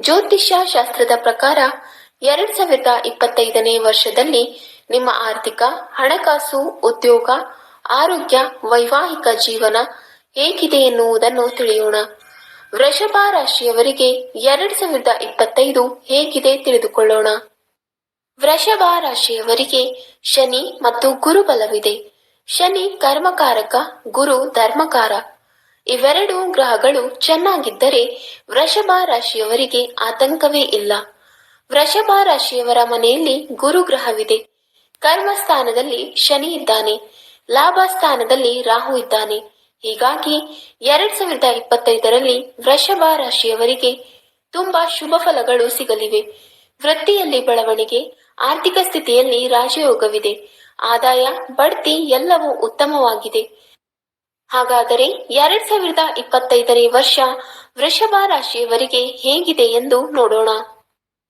ಜ್ಯೋತಿಷ್ಯ ಶಾಸ್ತ್ರದ ಪ್ರಕಾರ ಎರಡ್ ಸಾವಿರದ ಇಪ್ಪತ್ತೈದನೇ ವರ್ಷದಲ್ಲಿ ನಿಮ್ಮ ಆರ್ಥಿಕ, ಹಣಕಾಸು, ಉದ್ಯೋಗ, ಆರೋಗ್ಯ, ವೈವಾಹಿಕ ಜೀವನ ಹೇಗಿದೆ ಎನ್ನುವುದನ್ನು ತಿಳಿಯೋಣ. ವೃಷಭ ರಾಶಿಯವರಿಗೆ ಎರಡ್ ಸಾವಿರದ ಇಪ್ಪತ್ತೈದು ಹೇಗಿದೆ ತಿಳಿದುಕೊಳ್ಳೋಣ. ವೃಷಭ ರಾಶಿಯವರಿಗೆ ಶನಿ ಮತ್ತು ಗುರು ಬಲವಿದೆ. ಶನಿ ಕರ್ಮಕಾರಕ, ಗುರು ಧರ್ಮಕಾರ. ಇವೆರಡು ಗ್ರಹಗಳು ಚೆನ್ನಾಗಿದ್ದರೆ ವೃಷಭ ರಾಶಿಯವರಿಗೆ ಆತಂಕವೇ ಇಲ್ಲ. ವೃಷಭ ರಾಶಿಯವರ ಮನೆಯಲ್ಲಿ ಗುರು ಗ್ರಹವಿದೆ. ಕರ್ಮಸ್ಥಾನದಲ್ಲಿ ಶನಿ ಇದ್ದಾನೆ. ಲಾಭ ಸ್ಥಾನದಲ್ಲಿ ರಾಹು ಇದ್ದಾನೆ. ಹೀಗಾಗಿ ಎರಡ್ ಸಾವಿರದ ಇಪ್ಪತ್ತೈದರಲ್ಲಿ ವೃಷಭ ರಾಶಿಯವರಿಗೆ ತುಂಬಾ ಶುಭ ಫಲಗಳು ಸಿಗಲಿವೆ. ವೃತ್ತಿಯಲ್ಲಿ ಬೆಳವಣಿಗೆ, ಆರ್ಥಿಕ ಸ್ಥಿತಿಯಲ್ಲಿ ರಾಜಯೋಗವಿದೆ. ಆದಾಯ, ಬಡ್ತಿ ಎಲ್ಲವೂ ಉತ್ತಮವಾಗಿದೆ. ಹಾಗಾದರೆ ಎರಡ್ ಸಾವಿರದ ಇಪ್ಪತ್ತೈದನೇ ವರ್ಷ ವೃಷಭ ರಾಶಿಯವರಿಗೆ ಹೇಗಿದೆ ಎಂದು ನೋಡೋಣ.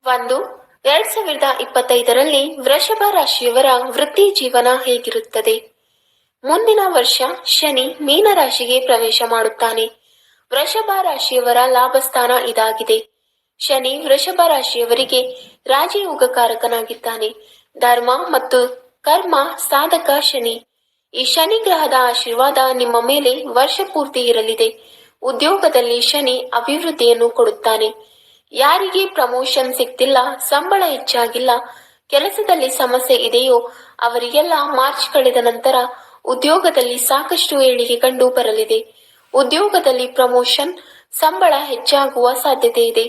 ಒಂದು, ಎರಡ್ ಸಾವಿರದ ಇಪ್ಪತ್ತೈದರಲ್ಲಿ ವೃಷಭ ರಾಶಿಯವರ ವೃತ್ತಿ ಜೀವನ ಹೇಗಿರುತ್ತದೆ? ಮುಂದಿನ ವರ್ಷ ಶನಿ ಮೀನ ರಾಶಿಗೆ ಪ್ರವೇಶ ಮಾಡುತ್ತಾನೆ. ವೃಷಭ ರಾಶಿಯವರ ಲಾಭಸ್ಥಾನ ಇದಾಗಿದೆ. ಶನಿ ವೃಷಭ ರಾಶಿಯವರಿಗೆ ರಾಜಯೋಗಕಾರಕನಾಗಿದ್ದಾನೆ. ಧರ್ಮ ಮತ್ತು ಕರ್ಮ ಸಾಧಕ ಶನಿ. ಈ ಶನಿ ಗ್ರಹದ ಆಶೀರ್ವಾದ ನಿಮ್ಮ ಮೇಲೆ ವರ್ಷ ಪೂರ್ತಿ ಇರಲಿದೆ. ಉದ್ಯೋಗದಲ್ಲಿ ಶನಿ ಅಭಿವೃದ್ಧಿಯನ್ನು ಕೊಡುತ್ತಾನೆ. ಯಾರಿಗೆ ಪ್ರಮೋಷನ್ ಸಿಗ್ತಿಲ್ಲ ಸಂಬಳ ಹೆಚ್ಚಾಗಿಲ್ಲ, ಕೆಲಸದಲ್ಲಿ ಸಮಸ್ಯೆ ಇದೆಯೋ, ಅವರಿಗೆಲ್ಲ ಮಾರ್ಚ್ ಕಳೆದ ನಂತರ ಉದ್ಯೋಗದಲ್ಲಿ ಸಾಕಷ್ಟು ಏಳಿಗೆ ಕಂಡು ಬರಲಿದೆ. ಉದ್ಯೋಗದಲ್ಲಿ ಪ್ರಮೋಷನ್, ಸಂಬಳ ಹೆಚ್ಚಾಗುವ ಸಾಧ್ಯತೆ ಇದೆ.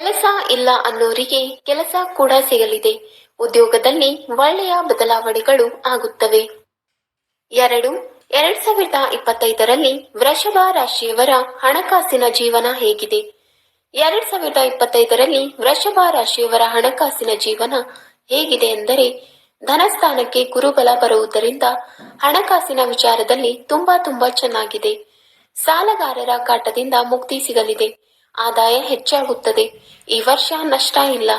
ಕೆಲಸ ಇಲ್ಲ ಅನ್ನೋರಿಗೆ ಕೆಲಸ ಕೂಡ ಸಿಗಲಿದೆ. ಉದ್ಯೋಗದಲ್ಲಿ ಒಳ್ಳೆಯ ಬದಲಾವಣೆಗಳು ಆಗುತ್ತವೆ. ಎರಡು, ಎರಡ್ ಸಾವಿರದ ಇಪ್ಪತ್ತೈದರಲ್ಲಿ ವೃಷಭ ರಾಶಿಯವರ ಹಣಕಾಸಿನ ಜೀವನ ಹೇಗಿದೆ. ಎರಡ್ ಸಾವಿರದ ಇಪ್ಪತ್ತೈದರಲ್ಲಿ ವೃಷಭ ರಾಶಿಯವರ ಹಣಕಾಸಿನ ಜೀವನ ಹೇಗಿದೆ ಎಂದರೆ ಧನಸ್ಥಾನಕ್ಕೆ ಕುರುಬಲ ಬರುವುದರಿಂದ ಹಣಕಾಸಿನ ವಿಚಾರದಲ್ಲಿ ತುಂಬಾ ತುಂಬಾ ಚೆನ್ನಾಗಿದೆ. ಸಾಲಗಾರರ ಕಾಟದಿಂದ ಮುಕ್ತಿ ಸಿಗಲಿದೆ. ಆದಾಯ ಹೆಚ್ಚಾಗುತ್ತದೆ. ಈ ವರ್ಷ ನಷ್ಟ ಇಲ್ಲ.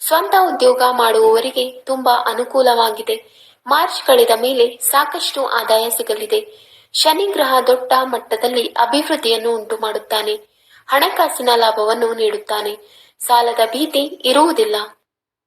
ಸ್ವಂತ ಉದ್ಯೋಗ ಮಾಡುವವರಿಗೆ ತುಂಬಾ ಅನುಕೂಲವಾಗಿದೆ. ಮಾರ್ಚ್ ಕಳೆದ ಮೇಲೆ ಸಾಕಷ್ಟು ಆದಾಯ ಸಿಗಲಿದೆ. ಶನಿ ಗ್ರಹ ದೊಡ್ಡ ಮಟ್ಟದಲ್ಲಿ ಅಭಿವೃದ್ಧಿಯನ್ನು ಉಂಟು ಮಾಡುತ್ತಾನೆ ಹಣಕಾಸಿನ ಲಾಭವನ್ನು ನೀಡುತ್ತಾನೆ. ಸಾಲದ ಭೀತಿ ಇರುವುದಿಲ್ಲ.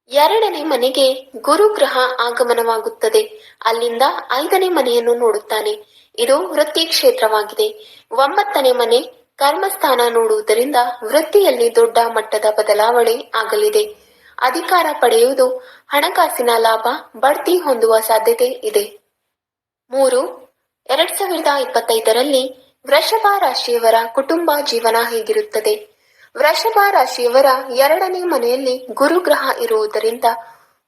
ಎರಡನೇ ಮನೆಗೆ ಗುರು ಗ್ರಹ ಆಗಮನವಾಗುತ್ತದೆ. ಅಲ್ಲಿಂದ ಐದನೇ ಮನೆಯನ್ನು ನೋಡುತ್ತಾನೆ. ಇದು ವೃತ್ತಿ ಕ್ಷೇತ್ರವಾಗಿದೆ. ಒಂಬತ್ತನೇ ಮನೆ ಕರ್ಮಸ್ಥಾನ ನೋಡುವುದರಿಂದ ವೃತ್ತಿಯಲ್ಲಿ ದೊಡ್ಡ ಮಟ್ಟದ ಬದಲಾವಣೆ ಆಗಲಿದೆ. ಅಧಿಕಾರ ಪಡೆಯುವುದು ಹಣಕಾಸಿನ ಲಾಭ, ಬಡ್ತಿ ಹೊಂದುವ ಸಾಧ್ಯತೆ ಇದೆ. ಮೂರು, ಎರಡ್ ಸಾವಿರದ ಇಪ್ಪತ್ತೈದರಲ್ಲಿ ವೃಷಭ ರಾಶಿಯವರ ಕುಟುಂಬ ಜೀವನ ಹೇಗಿರುತ್ತದೆ? ವೃಷಭ ರಾಶಿಯವರ ಎರಡನೇ ಮನೆಯಲ್ಲಿ ಗುರುಗ್ರಹ ಇರುವುದರಿಂದ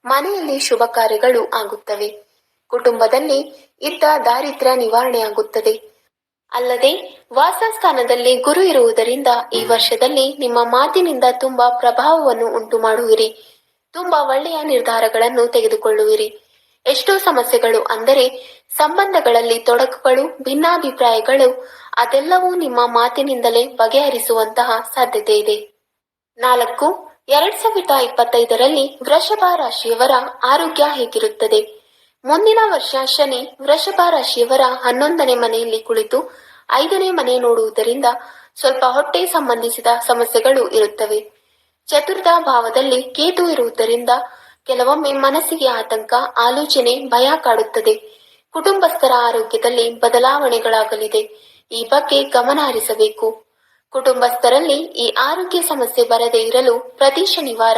ಮನೆಯಲ್ಲಿ ಶುಭ ಕಾರ್ಯಗಳು ಆಗುತ್ತವೆ. ಕುಟುಂಬದಲ್ಲಿ ಇದ್ದ ದಾರಿದ್ರ್ಯ ನಿವಾರಣೆಯಾಗುತ್ತದೆ. ಅಲ್ಲದೆ ವಾಸಸ್ಥಾನದಲ್ಲಿ ಗುರು ಇರುವುದರಿಂದ ಈ ವರ್ಷದಲ್ಲಿ ನಿಮ್ಮ ಮಾತಿನಿಂದ ತುಂಬಾ ಪ್ರಭಾವವನ್ನು ಉಂಟು ಮಾಡುವಿರಿ ತುಂಬಾ ಒಳ್ಳೆಯ ನಿರ್ಧಾರಗಳನ್ನು ತೆಗೆದುಕೊಳ್ಳುವಿರಿ. ಎಷ್ಟೋ ಸಮಸ್ಯೆಗಳು ಅಂದರೆ ಸಂಬಂಧಗಳಲ್ಲಿ ತೊಡಕುಗಳು, ಭಿನ್ನಾಭಿಪ್ರಾಯಗಳು, ಅದೆಲ್ಲವೂ ನಿಮ್ಮ ಮಾತಿನಿಂದಲೇ ಬಗೆಹರಿಸುವಂತಹ ಸಾಧ್ಯತೆ ಇದೆ. ನಾಲ್ಕು, ಎರಡ್ ಸಾವಿರದ ಇಪ್ಪತ್ತೈದರಲ್ಲಿ ವೃಷಭ ರಾಶಿಯವರ ಆರೋಗ್ಯ ಹೇಗಿರುತ್ತದೆ? ಮುಂದಿನ ವರ್ಷ ಶನಿ ವೃಷಭ ರಾಶಿಯವರ ಹನ್ನೊಂದನೇ ಮನೆಯಲ್ಲಿ ಕುಳಿತು ಐದನೇ ಮನೆ ನೋಡುವುದರಿಂದ ಸ್ವಲ್ಪ ಹೊಟ್ಟೆ ಸಂಬಂಧಿಸಿದ ಸಮಸ್ಯೆಗಳು ಇರುತ್ತವೆ. ಚತುರ್ಥ ಭಾವದಲ್ಲಿ ಕೇತು ಇರುವುದರಿಂದ ಕೆಲವೊಮ್ಮೆ ಮನಸ್ಸಿಗೆ ಆತಂಕ, ಆಲೋಚನೆ, ಭಯ ಕಾಡುತ್ತದೆ. ಕುಟುಂಬಸ್ಥರ ಆರೋಗ್ಯದಲ್ಲಿ ಬದಲಾವಣೆಗಳಾಗಲಿದೆ. ಈ ಬಗ್ಗೆ ಗಮನ ಹರಿಸಬೇಕು. ಕುಟುಂಬಸ್ಥರಲ್ಲಿ ಈ ಆರೋಗ್ಯ ಸಮಸ್ಯೆ ಬರದೇ ಇರಲು ಪ್ರತಿ ಶನಿವಾರ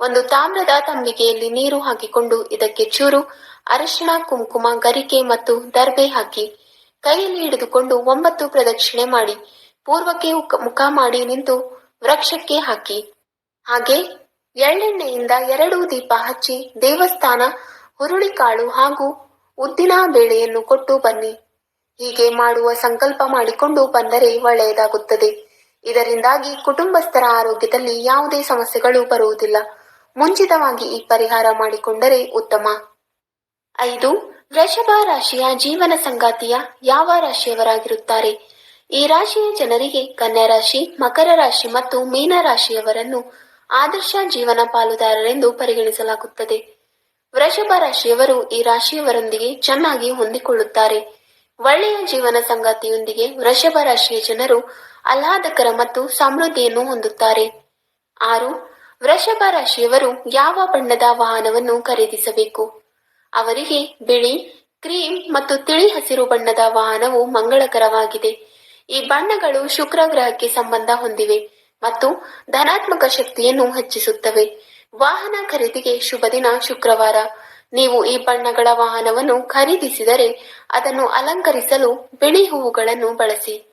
ಒಂದು ತಾಮ್ರದ ತಂಬಿಗೆಯಲ್ಲಿ ನೀರು ಹಾಕಿಕೊಂಡು ಇದಕ್ಕೆ ಚೂರು ಅರಿಶಿಣ, ಕುಂಕುಮ, ಗರಿಕೆ ಮತ್ತು ದರ್ಬೆ ಹಾಕಿ ಕೈಯಲ್ಲಿ ಹಿಡಿದುಕೊಂಡು ಒಂಬತ್ತು ಪ್ರದಕ್ಷಿಣೆ ಮಾಡಿ, ಪೂರ್ವಕ್ಕೆ ಮುಖ ಮಾಡಿ ನಿಂತು ವೃಕ್ಷಕ್ಕೆ ಹಾಕಿ. ಹಾಗೆ ಎಳ್ಳೆಣ್ಣೆಯಿಂದ ಎರಡು ದೀಪ ಹಚ್ಚಿ ದೇವಸ್ಥಾನ, ಹುರುಳಿಕಾಳು ಹಾಗೂ ಉದ್ದಿನ ಬೇಳೆಯನ್ನು ಕೊಟ್ಟು ಬನ್ನಿ. ಹೀಗೆ ಮಾಡುವ ಸಂಕಲ್ಪ ಮಾಡಿಕೊಂಡು ಬಂದರೆ ಒಳ್ಳೆಯದಾಗುತ್ತದೆ. ಇದರಿಂದಾಗಿ ಕುಟುಂಬಸ್ಥರ ಆರೋಗ್ಯದಲ್ಲಿ ಯಾವುದೇ ಸಮಸ್ಯೆಗಳು ಬರುವುದಿಲ್ಲ. ಮುಂಚಿತವಾಗಿ ಈ ಪರಿಹಾರ ಮಾಡಿಕೊಂಡರೆ ಉತ್ತಮ. ಐದು, ವೃಷಭ ರಾಶಿಯ ಜೀವನ ಸಂಗಾತಿಯ ಯಾವ ರಾಶಿಯವರಾಗಿರುತ್ತಾರೆ? ಈ ರಾಶಿಯ ಜನರಿಗೆ ಕನ್ಯಾ ರಾಶಿ, ಮಕರ ರಾಶಿ ಮತ್ತು ಮೀನ ರಾಶಿಯವರನ್ನು ಆದರ್ಶ ಜೀವನ ಪಾಲುದಾರರೆಂದು ಪರಿಗಣಿಸಲಾಗುತ್ತದೆ. ವೃಷಭ ರಾಶಿಯವರು ಈ ರಾಶಿಯವರೊಂದಿಗೆ ಚೆನ್ನಾಗಿ ಹೊಂದಿಕೊಳ್ಳುತ್ತಾರೆ. ಒಳ್ಳೆಯ ಜೀವನ ಸಂಗಾತಿಯೊಂದಿಗೆ ವೃಷಭ ರಾಶಿಯ ಜನರು ಆಹ್ಲಾದಕರ ಮತ್ತು ಸಮೃದ್ಧಿಯನ್ನು ಹೊಂದುತ್ತಾರೆ. ಆರು, ವೃಷಭ ರಾಶಿಯವರು ಯಾವ ಬಣ್ಣದ ವಾಹನವನ್ನು ಖರೀದಿಸಬೇಕು? ಅವರಿಗೆ ಬಿಳಿ ಕ್ರೀಮ್ ಮತ್ತು ತಿಳಿ ಹಸಿರು ಬಣ್ಣದ ವಾಹನವು ಮಂಗಳಕರವಾಗಿದೆ. ಈ ಬಣ್ಣಗಳು ಶುಕ್ರ ಗ್ರಹಕ್ಕೆ ಸಂಬಂಧ ಹೊಂದಿವೆ ಮತ್ತು ಧನಾತ್ಮಕ ಶಕ್ತಿಯನ್ನು ಹೆಚ್ಚಿಸುತ್ತವೆ. ವಾಹನ ಖರೀದಿಗೆ ಶುಭ ದಿನ ಶುಕ್ರವಾರ. ನೀವು ಈ ಬಣ್ಣಗಳ ವಾಹನವನ್ನು ಖರೀದಿಸಿದರೆ ಅದನ್ನು ಅಲಂಕರಿಸಲು ಬಿಳಿ ಹೂವುಗಳನ್ನು ಬಳಸಿ.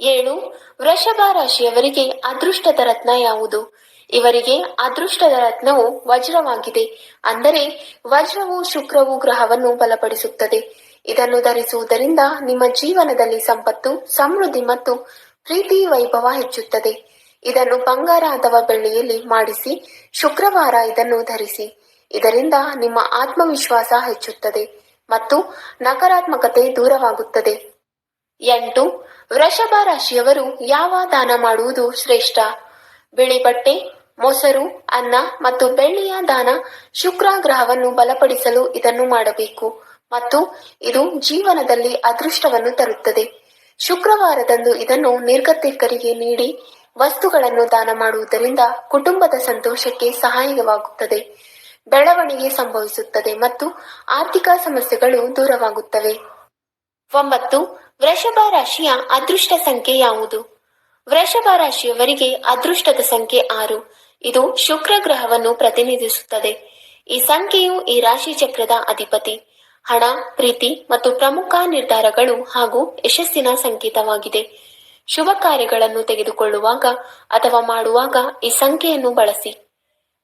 ಏಳು, ವೃಷಭ ರಾಶಿಯವರಿಗೆ ಅದೃಷ್ಟದ ರತ್ನ ಯಾವುದು? ಇವರಿಗೆ ಅದೃಷ್ಟದ ರತ್ನವು ವಜ್ರವಾಗಿದೆ. ಅಂದರೆ ವಜ್ರವು ಶುಕ್ರವು ಗ್ರಹವನ್ನು ಬಲಪಡಿಸುತ್ತದೆ. ಇದನ್ನು ಧರಿಸುವುದರಿಂದ ನಿಮ್ಮ ಜೀವನದಲ್ಲಿ ಸಂಪತ್ತು, ಸಮೃದ್ಧಿ ಮತ್ತು ಪ್ರೀತಿ ವೈಭವ ಹೆಚ್ಚುತ್ತದೆ. ಇದನ್ನು ಬಂಗಾರ ಅಥವಾ ಬೆಳ್ಳಿಯಲ್ಲಿ ಮಾಡಿಸಿ, ಶುಕ್ರವಾರ ಇದನ್ನು ಧರಿಸಿ. ಇದರಿಂದ ನಿಮ್ಮ ಆತ್ಮವಿಶ್ವಾಸ ಹೆಚ್ಚುತ್ತದೆ ಮತ್ತು ನಕಾರಾತ್ಮಕತೆ ದೂರವಾಗುತ್ತದೆ. ಎಂಟು, ವೃಷಭ ರಾಶಿಯವರು ಯಾವ ದಾನ ಮಾಡುವುದು ಶ್ರೇಷ್ಠ? ಬಿಳಿ ಬಟ್ಟೆ ಮೊಸರು, ಅನ್ನ ಮತ್ತು ಬೆಳ್ಳಿಯ ದಾನ ಶುಕ್ರ ಗ್ರಹವನ್ನು ಬಲಪಡಿಸಲು ಇದನ್ನು ಮಾಡಬೇಕು ಮತ್ತು ಇದು ಜೀವನದಲ್ಲಿ ಅದೃಷ್ಟವನ್ನು ತರುತ್ತದೆ. ಶುಕ್ರವಾರದಂದು ಇದನ್ನು ನಿರ್ಗತಿಕರಿಗೆ ನೀಡಿ ವಸ್ತುಗಳನ್ನು ದಾನ ಮಾಡುವುದರಿಂದ ಕುಟುಂಬದ ಸಂತೋಷಕ್ಕೆ ಸಹಾಯವಾಗುತ್ತದೆ ಬೆಳವಣಿಗೆ ಸಂಭವಿಸುತ್ತದೆ ಮತ್ತು ಆರ್ಥಿಕ ಸಮಸ್ಯೆಗಳು ದೂರವಾಗುತ್ತವೆ. ಒಂಬತ್ತು, ವೃಷಭ ರಾಶಿಯ ಅದೃಷ್ಟ ಸಂಖ್ಯೆ ಯಾವುದು? ವೃಷಭ ರಾಶಿಯವರಿಗೆ ಅದೃಷ್ಟದ ಸಂಖ್ಯೆ ಆರು. ಇದು ಶುಕ್ರ ಗ್ರಹವನ್ನು ಪ್ರತಿನಿಧಿಸುತ್ತದೆ. ಈ ಸಂಖ್ಯೆಯು ಈ ರಾಶಿ ಚಕ್ರದ ಅಧಿಪತಿ. ಹಣ, ಪ್ರೀತಿ ಮತ್ತು ಪ್ರಮುಖ ನಿರ್ಧಾರಗಳು ಹಾಗೂ ಯಶಸ್ಸಿನ ಸಂಕೇತವಾಗಿದೆ. ಶುಭ ಕಾರ್ಯಗಳನ್ನು ತೆಗೆದುಕೊಳ್ಳುವಾಗ ಅಥವಾ ಮಾಡುವಾಗ ಈ ಸಂಖ್ಯೆಯನ್ನು ಬಳಸಿ.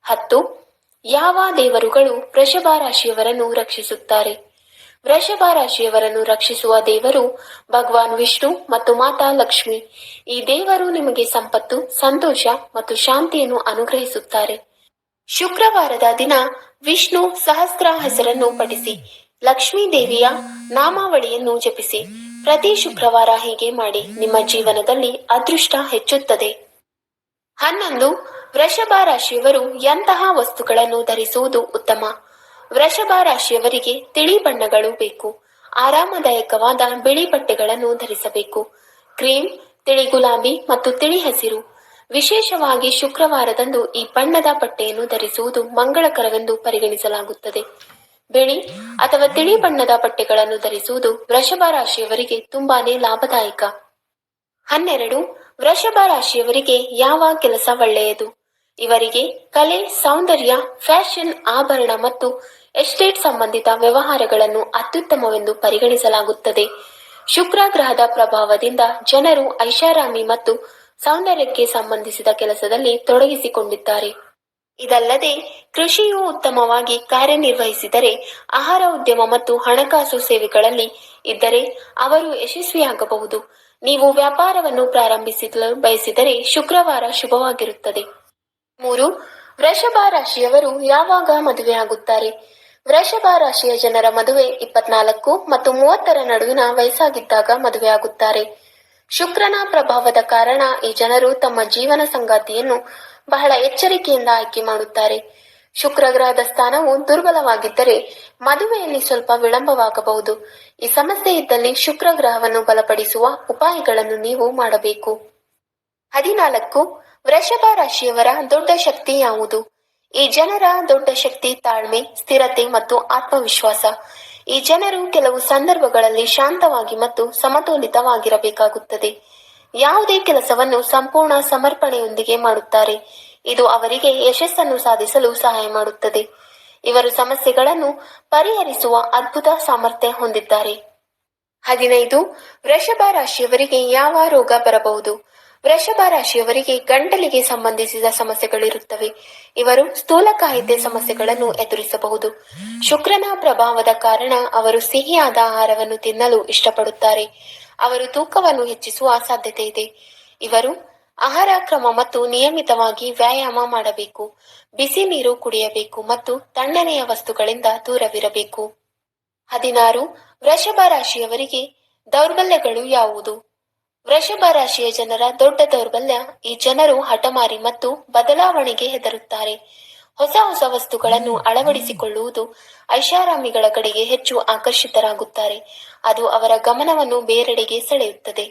ಹತ್ತು. ಯಾವ ದೇವರುಗಳು ವೃಷಭ ರಾಶಿಯವರನ್ನು ರಕ್ಷಿಸುತ್ತಾರೆ? ವೃಷಭ ರಾಶಿಯವರನ್ನು ರಕ್ಷಿಸುವ ದೇವರು ಭಗವಾನ್ ವಿಷ್ಣು ಮತ್ತು ಮಾತಾ ಲಕ್ಷ್ಮಿ. ಈ ದೇವರು ನಿಮಗೆ ಸಂಪತ್ತು, ಸಂತೋಷ ಮತ್ತು ಶಾಂತಿಯನ್ನು ಅನುಗ್ರಹಿಸುತ್ತಾರೆ. ಶುಕ್ರವಾರದ ದಿನ ವಿಷ್ಣು ಸಹಸ್ರ ಹೆಸರನ್ನು ಪಠಿಸಿ, ಲಕ್ಷ್ಮೀ ದೇವಿಯ ನಾಮಾವಳಿಯನ್ನು ಜಪಿಸಿ. ಪ್ರತಿ ಶುಕ್ರವಾರ ಹೀಗೆ ಮಾಡಿ ನಿಮ್ಮ ಜೀವನದಲ್ಲಿ ಅದೃಷ್ಟ ಹೆಚ್ಚುತ್ತದೆ. ಹನ್ನೊಂದು, ವೃಷಭ ರಾಶಿಯವರು ಎಂತಹ ವಸ್ತುಗಳನ್ನು ಧರಿಸುವುದು ಉತ್ತಮ? ವೃಷಭ ರಾಶಿಯವರಿಗೆ ತಿಳಿ ಬಣ್ಣಗಳು ಬೇಕು. ಆರಾಮದಾಯಕವಾದ ಬಿಳಿ ಬಟ್ಟೆಗಳನ್ನು ಧರಿಸಬೇಕು. ಕ್ರೀಮ್, ತಿಳಿ ಗುಲಾಬಿ ಮತ್ತು ತಿಳಿ ಹಸಿರು. ವಿಶೇಷವಾಗಿ ಶುಕ್ರವಾರದಂದು ಈ ಬಣ್ಣದ ಬಟ್ಟೆಯನ್ನು ಧರಿಸುವುದು ಮಂಗಳಕರವೆಂದು ಪರಿಗಣಿಸಲಾಗುತ್ತದೆ. ಬಿಳಿ ಅಥವಾ ತಿಳಿ ಬಣ್ಣದ ಬಟ್ಟೆಗಳನ್ನು ಧರಿಸುವುದು ವೃಷಭ ರಾಶಿಯವರಿಗೆ ತುಂಬಾನೇ ಲಾಭದಾಯಕ. ಹನ್ನೆರಡು ವೃಷಭ ರಾಶಿಯವರಿಗೆ ಯಾವ ಕೆಲಸ ಒಳ್ಳೆಯದು? ಇವರಿಗೆ ಕಲೆ, ಸೌಂದರ್ಯ, ಫ್ಯಾಷನ್, ಆಭರಣ ಮತ್ತು ಎಸ್ಟೇಟ್ ಸಂಬಂಧಿತ ವ್ಯವಹಾರಗಳನ್ನು ಅತ್ಯುತ್ತಮವೆಂದು ಪರಿಗಣಿಸಲಾಗುತ್ತದೆ. ಶುಕ್ರ ಗ್ರಹದ ಪ್ರಭಾವದಿಂದ ಜನರು ಐಷಾರಾಮಿ ಮತ್ತು ಸೌಂದರ್ಯಕ್ಕೆ ಸಂಬಂಧಿಸಿದ ಕೆಲಸದಲ್ಲಿ ತೊಡಗಿಸಿಕೊಂಡಿದ್ದಾರೆ. ಇದಲ್ಲದೆ, ಕೃಷಿಯು ಉತ್ತಮವಾಗಿ ಕಾರ್ಯನಿರ್ವಹಿಸಿದರೆ ಆಹಾರ ಉದ್ಯಮ ಮತ್ತು ಹಣಕಾಸು ಸೇವೆಗಳಲ್ಲಿ ಇದ್ದರೆ ಅವರು ಯಶಸ್ವಿಯಾಗಬಹುದು. ನೀವು ವ್ಯಾಪಾರವನ್ನು ಪ್ರಾರಂಭಿಸಲು ಬಯಸಿದರೆ ಶುಕ್ರವಾರ ಶುಭವಾಗಿರುತ್ತದೆ. ಮೂರು, ವೃಷಭ ರಾಶಿಯವರು ಯಾವಾಗ ಮದುವೆಯಾಗುತ್ತಾರೆ? ವೃಷಭ ರಾಶಿಯ ಜನರ ಮದುವೆ ಇಪ್ಪತ್ನಾಲ್ಕು ಮತ್ತು ಮೂವತ್ತರ ನಡುವಿನ ವಯಸ್ಸಾಗಿದ್ದಾಗ ಮದುವೆಯಾಗುತ್ತಾರೆ. ಶುಕ್ರನ ಪ್ರಭಾವದ ಕಾರಣ ಈ ಜನರು ತಮ್ಮ ಜೀವನ ಸಂಗಾತಿಯನ್ನು ಬಹಳ ಎಚ್ಚರಿಕೆಯಿಂದ ಆಯ್ಕೆ ಮಾಡುತ್ತಾರೆ. ಶುಕ್ರ ಗ್ರಹದ ಸ್ಥಾನವು ದುರ್ಬಲವಾಗಿದ್ದರೆ ಮದುವೆಯಲ್ಲಿ ಸ್ವಲ್ಪ ವಿಳಂಬವಾಗಬಹುದು. ಈ ಸಮಸ್ಯೆ ಇದ್ದಲ್ಲಿ ಶುಕ್ರ ಗ್ರಹವನ್ನು ಬಲಪಡಿಸುವ ಉಪಾಯಗಳನ್ನು ನೀವು ಮಾಡಬೇಕು. ಹದಿನಾಲ್ಕು, ವೃಷಭ ರಾಶಿಯವರ ದೊಡ್ಡ ಶಕ್ತಿ ಯಾವುದು? ಈ ಜನರ ದೊಡ್ಡ ಶಕ್ತಿ, ತಾಳ್ಮೆ, ಸ್ಥಿರತೆ ಮತ್ತು ಆತ್ಮವಿಶ್ವಾಸ. ಈ ಜನರು ಕೆಲವು ಸಂದರ್ಭಗಳಲ್ಲಿ ಶಾಂತವಾಗಿ ಮತ್ತು ಸಮತೋಲಿತವಾಗಿರಬೇಕಾಗುತ್ತದೆ. ಯಾವುದೇ ಕೆಲಸವನ್ನು ಸಂಪೂರ್ಣ ಸಮರ್ಪಣೆಯೊಂದಿಗೆ ಮಾಡುತ್ತಾರೆ. ಇದು ಅವರಿಗೆ ಯಶಸ್ಸನ್ನು ಸಾಧಿಸಲು ಸಹಾಯ ಮಾಡುತ್ತದೆ. ಇವರು ಸಮಸ್ಯೆಗಳನ್ನು ಪರಿಹರಿಸುವ ಅದ್ಭುತ ಸಾಮರ್ಥ್ಯ ಹೊಂದಿದ್ದಾರೆ. ಹದಿನೈದು. ವೃಷಭ ರಾಶಿಯವರಿಗೆ ಯಾವ ರೋಗ ಬರಬಹುದು? ವೃಷಭ ರಾಶಿಯವರಿಗೆ ಗಂಟಲಿಗೆ ಸಂಬಂಧಿಸಿದ ಸಮಸ್ಯೆಗಳಿರುತ್ತವೆ. ಇವರು ಸ್ಥೂಲಕಾಯತೆ ಸಮಸ್ಯೆಗಳನ್ನು ಎದುರಿಸಬಹುದು. ಶುಕ್ರನ ಪ್ರಭಾವದ ಕಾರಣ ಅವರು ಸಿಹಿಯಾದ ಆಹಾರವನ್ನು ತಿನ್ನಲು ಇಷ್ಟಪಡುತ್ತಾರೆ. ಅವರು ತೂಕವನ್ನು ಹೆಚ್ಚಿಸುವ ಸಾಧ್ಯತೆ ಇದೆ. ಇವರು ಆಹಾರ, ಕ್ರಮ ಮತ್ತು ನಿಯಮಿತವಾಗಿ ವ್ಯಾಯಾಮ ಮಾಡಬೇಕು. ಬಿಸಿ ನೀರು ಕುಡಿಯಬೇಕು ಮತ್ತು ತಣ್ಣನೆಯ ವಸ್ತುಗಳಿಂದ ದೂರವಿರಬೇಕು. ಹದಿನಾರು, ವೃಷಭ ರಾಶಿಯವರಿಗೆ ದೌರ್ಬಲ್ಯಗಳು ಯಾವುದು? ವೃಷಭ ರಾಶಿಯ ಜನರ ದೊಡ್ಡ ದೌರ್ಬಲ್ಯ, ಈ ಜನರು ಹಠಮಾರಿ ಮತ್ತು ಬದಲಾವಣೆಗೆ ಹೆದರುತ್ತಾರೆ. ಹೊಸ ಹೊಸ ವಸ್ತುಗಳನ್ನು ಅಳವಡಿಸಿಕೊಳ್ಳುವುದು ಐಷಾರಾಮಿಗಳ ಕಡೆಗೆ ಹೆಚ್ಚು ಆಕರ್ಷಿತರಾಗುತ್ತಾರೆ. ಅದು ಅವರ ಗಮನವನ್ನು ಬೇರೆಡೆಗೆ ಸೆಳೆಯುತ್ತದೆ.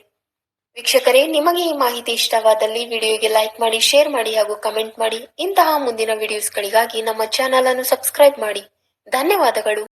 ವೀಕ್ಷಕರೇ, ನಿಮಗೆ ಈ ಮಾಹಿತಿ ಇಷ್ಟವಾದಲ್ಲಿ ವಿಡಿಯೋಗೆ ಲೈಕ್ ಮಾಡಿ, ಶೇರ್ ಮಾಡಿ ಹಾಗೂ ಕಮೆಂಟ್ ಮಾಡಿ. ಇಂತಹ ಮುಂದಿನ ವಿಡಿಯೋಸ್ಗಳಿಗಾಗಿ ನಮ್ಮ ಚಾನಲ್ ಅನ್ನು ಸಬ್ಸ್ಕ್ರೈಬ್ ಮಾಡಿ. ಧನ್ಯವಾದಗಳು.